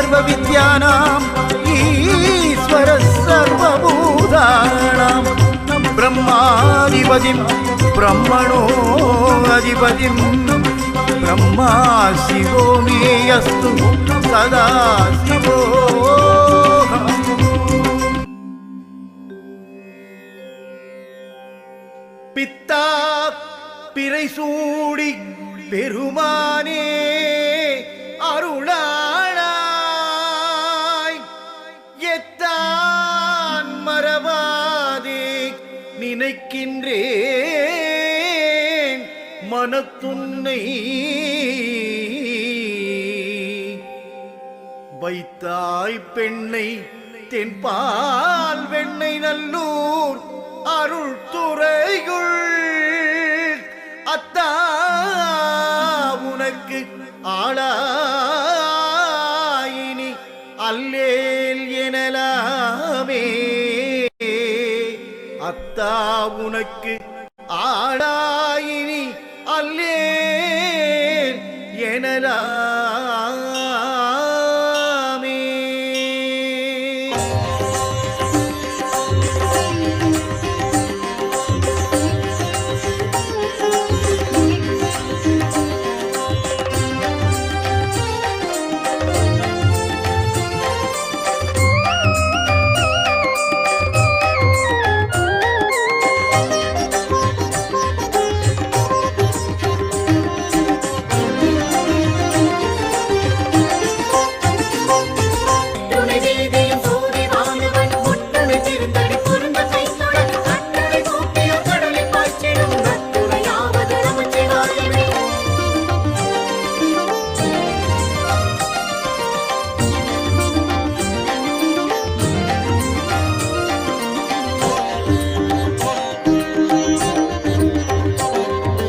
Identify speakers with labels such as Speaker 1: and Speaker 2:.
Speaker 1: சர்வ வித்யானாம் ஈஸ்வர சர்வபூதானாம் பிரம்மாதிபதிம் பிரம்மணோ அதிபதிம் பிரம்மா சிவோ மேயஸ்து சதா சிவோ பித்தா பிறை சூடி பெருமானே. நினைக்கின்றேன் மனத்துன்னை வைத்தாய் பெண்ணை தென்பால் வெண்ணை நல்லூர் அருள் துறையுள். அத்தா உனக்கு ஆளாயினி அல்லேல் எனலாமே. அத்தா உனக்கு ஆடாயினி அல்லே எனலா